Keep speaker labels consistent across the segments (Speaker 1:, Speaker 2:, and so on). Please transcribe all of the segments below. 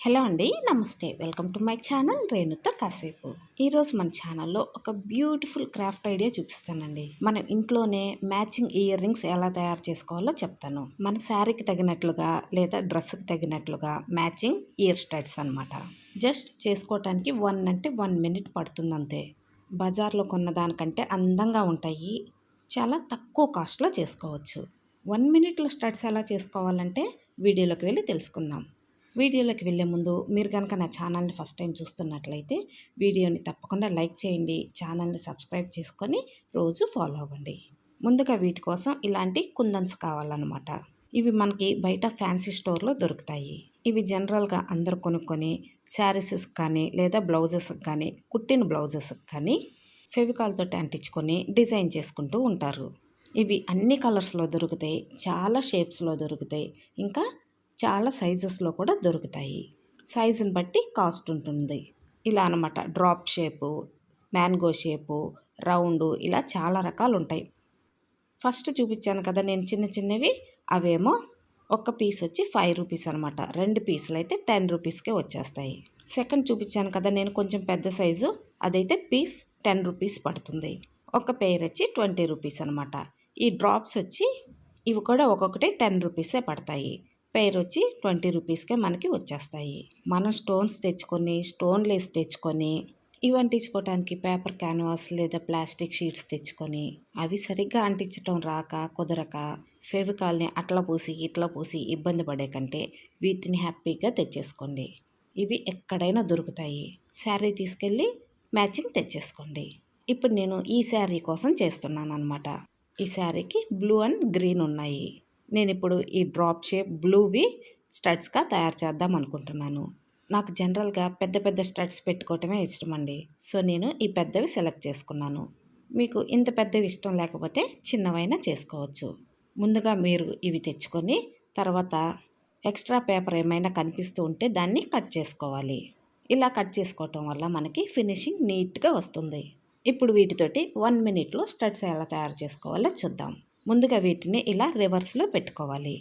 Speaker 1: Hello అండి నమస్తే. Welcome to my channel రేణుతో కాసేపు. ఈరోజు మన ఛానల్లో ఒక బ్యూటిఫుల్ క్రాఫ్ట్ ఐడియా చూపిస్తానండి. మనం ఇంట్లోనే మ్యాచింగ్ ఇయర్ రింగ్స్ ఎలా తయారు చేసుకోవాలో చెప్తాను. మన శారీకి తగినట్లుగా లేదా డ్రెస్కి తగినట్లుగా మ్యాచింగ్ ఇయర్ స్టడ్స్ అనమాట జస్ట్ చేసుకోవటానికి వన్ అంటే వన్ మినిట్ పడుతుందంతే. బజార్లో కొన్న దానికంటే అందంగా ఉంటాయి. చాలా తక్కువ కాస్ట్లో చేసుకోవచ్చు. వన్ మినిట్లో స్టడ్స్ ఎలా చేసుకోవాలంటే వీడియోలోకి వెళ్ళి తెలుసుకుందాం. వీడియోలోకి వెళ్ళే ముందు మీరు కనుక నా ఛానల్ని ఫస్ట్ టైం చూస్తున్నట్లయితే వీడియోని తప్పకుండా లైక్ చేయండి ఛానల్ని సబ్స్క్రైబ్ చేసుకొని రోజు ఫాలో అవ్వండి. ముందుగా వీటి కోసం ఇలాంటి కుందన్స్ కావాలన్నమాట. ఇవి మనకి బయట ఫ్యాన్సీ స్టోర్లో దొరుకుతాయి. ఇవి జనరల్గా అందరు కొనుక్కొని శారీసెస్కి కానీ లేదా బ్లౌజెస్కి కానీ కుట్టిన బ్లౌజెస్కి కానీ ఫెవికాల్ తోటి అంటించుకొని డిజైన్ చేసుకుంటూ ఉంటారు. ఇవి అన్ని కలర్స్లో దొరుకుతాయి చాలా షేప్స్లో దొరుకుతాయి. ఇంకా చాలా సైజెస్లో కూడా దొరుకుతాయి. సైజుని బట్టి కాస్ట్ ఉంటుంది. ఇలా అనమాట drop shape mango shape round ఇలా చాలా రకాలు ఉంటాయి ఫస్ట్ చూపించాను కదా నేను చిన్న చిన్నవి. అవేమో ఒక పీస్ వచ్చి ఫైవ్ రూపీస్ అనమాట రెండు పీసులు అయితే టెన్ రూపీస్కే వచ్చేస్తాయి. సెకండ్ చూపించాను కదా నేను కొంచెం పెద్ద సైజు. అదైతే పీస్ టెన్ రూపీస్ పడుతుంది. ఒక పెయిర్ వచ్చి ట్వంటీ రూపీస్ అనమాట ఈ డ్రాప్స్ వచ్చి ఇవి కూడా ఒక్కొక్కటి టెన్ రూపీసే పడతాయి. పేరు వచ్చి ట్వంటీ రూపీస్కే మనకి వచ్చేస్తాయి. మనం స్టోన్స్ తెచ్చుకొని స్టోన్ లేస్ తెచ్చుకొని ఇవి అంటించుకోవడానికి పేపర్ క్యాన్వాస్ లేదా ప్లాస్టిక్ షీట్స్ తెచ్చుకొని అవి సరిగ్గా అంటించడం రాక కుదరక ఫెవికాల్ని అట్లా పూసి ఇట్లా పూసి ఇబ్బంది పడే కంటే వీటిని హ్యాపీగా తెచ్చేసుకోండి. ఇవి ఎక్కడైనా దొరుకుతాయి. శారీ తీసుకెళ్ళి మ్యాచింగ్ తెచ్చేసుకోండి. ఇప్పుడు నేను ఈ శారీ కోసం చేస్తున్నాను అనమాట ఈ శారీకి బ్లూ అండ్ గ్రీన్ ఉన్నాయి. నేను ఇప్పుడు ఈ డ్రాప్ షేప్ బ్లూవి స్టడ్స్గా తయారు చేద్దాం అనుకుంటున్నాను. నాకు జనరల్గా పెద్ద పెద్ద స్టడ్స్ పెట్టుకోవటమే ఇష్టం అండి సో నేను ఈ పెద్దవి సెలెక్ట్ చేసుకున్నాను. మీకు ఇంత పెద్దవి ఇష్టం లేకపోతే చిన్నవైనా చేసుకోవచ్చు. ముందుగా మీరు ఇవి తెచ్చుకొని తర్వాత ఎక్స్ట్రా పేపర్ ఏమైనా కనిపిస్తూ ఉంటే దాన్ని కట్ చేసుకోవాలి. ఇలా కట్ చేసుకోవటం వల్ల మనకి ఫినిషింగ్ నీట్గా వస్తుంది. ఇప్పుడు వీటితోటి వన్ మినిట్లో స్టడ్స్ ఎలా తయారు చేసుకోవాలో చూద్దాం. ముందుగా వీటిని ఇలా రివర్స్లో పెట్టుకోవాలి.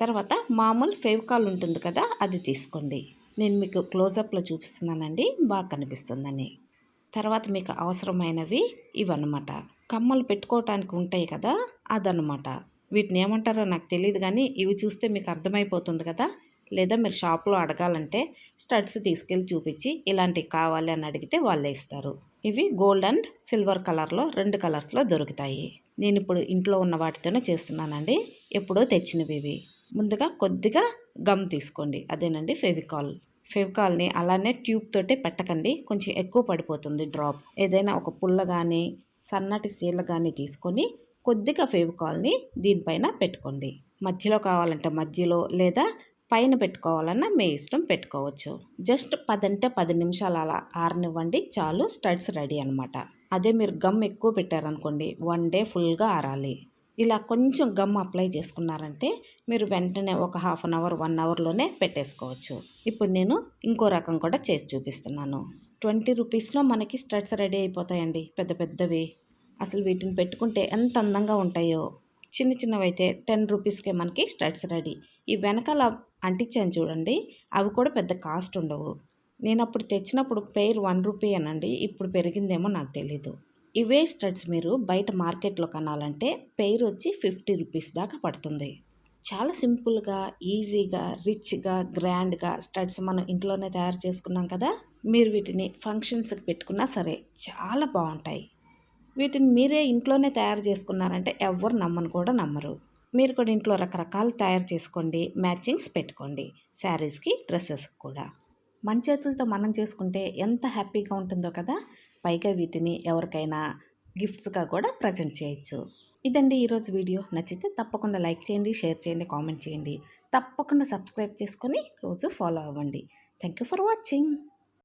Speaker 1: తర్వాత మామూలు ఫేవికాల్ ఉంటుంది కదా అది తీసుకోండి. నేను మీకు క్లోజప్లో చూపిస్తున్నానండి బాగా కనిపిస్తుందని. తర్వాత మీకు అవసరమైనవి ఇవన్నమాట. కమ్మలు పెట్టుకోవటానికి ఉంటాయి కదా అదనమాట వీటిని ఏమంటారో నాకు తెలియదు కానీ ఇవి చూస్తే మీకు అర్థమైపోతుంది కదా లేదా మీరు షాప్లో అడగాలంటే స్టడ్స్ తీసుకెళ్ళి చూపించి ఇలాంటివి కావాలి అని అడిగితే వాళ్ళే ఇస్తారు. ఇవి గోల్డ్ అండ్ సిల్వర్ కలర్లో రెండు కలర్స్లో దొరుకుతాయి. నేను ఇప్పుడు ఇంట్లో ఉన్న వాటితోనే చేస్తున్నానండి. ఎప్పుడో తెచ్చినవి ఇవి. ముందుగా కొద్దిగా గమ్ తీసుకోండి. అదేనండి ఫెవికాల్. ఫెవికాల్ని అలానే ట్యూబ్ తోటే పెట్టకండి. కొంచెం ఎక్కువ పడిపోతుంది డ్రాప్. ఏదైనా ఒక పుల్ల కానీ సన్నటి సీల కానీ తీసుకొని కొద్దిగా ఫెవికాల్ని దీనిపైన పెట్టుకోండి. మధ్యలో కావాలంటే మధ్యలో లేదా పైన పెట్టుకోవాలన్నా మీ ఇష్టం పెట్టుకోవచ్చు. జస్ట్ పదంటే పది నిమిషాలు అలా ఆరనివ్వండి చాలు స్టడ్స్ రెడీ అనమాట అదే మీరు గమ్ ఎక్కువ పెట్టారనుకోండి వన్ డే ఫుల్గా ఆరాలి. ఇలా కొంచెం గమ్ అప్లై చేసుకున్నారంటే మీరు వెంటనే ఒక హాఫ్ అన్ అవర్ వన్ అవర్లోనే పెట్టేసుకోవచ్చు. ఇప్పుడు నేను ఇంకో రకం కూడా చేసి చూపిస్తున్నాను. ట్వంటీ రూపీస్లో మనకి స్టడ్స్ రెడీ అయిపోతాయండి పెద్ద పెద్దవి. అసలు వీటిని పెట్టుకుంటే ఎంత అందంగా ఉంటాయో. చిన్న చిన్నవి అయితే టెన్ రూపీస్కే మనకి స్టడ్స్ రెడీ. ఈ వెనకాల అంటించాను చూడండి అవి కూడా పెద్ద కాస్ట్ ఉండవు. నేను అప్పుడు తెచ్చినప్పుడు పెయిర్ వన్ రూపీ అనండి ఇప్పుడు పెరిగిందేమో నాకు తెలీదు. ఇవే స్టడ్స్ మీరు బయట మార్కెట్లో కొనాలంటే పెయిర్ వచ్చి ఫిఫ్టీ రూపీస్ దాకా పడుతుంది. చాలా సింపుల్గా ఈజీగా రిచ్గా గ్రాండ్గా స్టడ్స్ మనం ఇంట్లోనే తయారు చేసుకున్నాం కదా మీరు వీటిని ఫంక్షన్స్కి పెట్టుకున్నా సరే చాలా బాగుంటాయి. వీటిని మీరే ఇంట్లోనే తయారు చేసుకున్నారంటే ఎవరు నమ్మను కూడా నమ్మరు. మీరు కూడా ఇంట్లో రకరకాలు తయారు చేసుకోండి మ్యాచింగ్స్ పెట్టుకోండి శారీస్కి డ్రెస్సెస్కి కూడా. మన చేతులతో మనం చేసుకుంటే ఎంత హ్యాపీగా ఉంటుందో కదా? పైగా వీటిని ఎవరికైనా గిఫ్ట్స్గా కూడా ప్రజెంట్ చేయొచ్చు. ఇదండి ఈరోజు వీడియో. నచ్చితే తప్పకుండా లైక్ చేయండి షేర్ చేయండి కామెంట్ చేయండి. తప్పకుండా సబ్స్క్రైబ్ చేసుకొని రోజు ఫాలో అవ్వండి. Thank you for watching.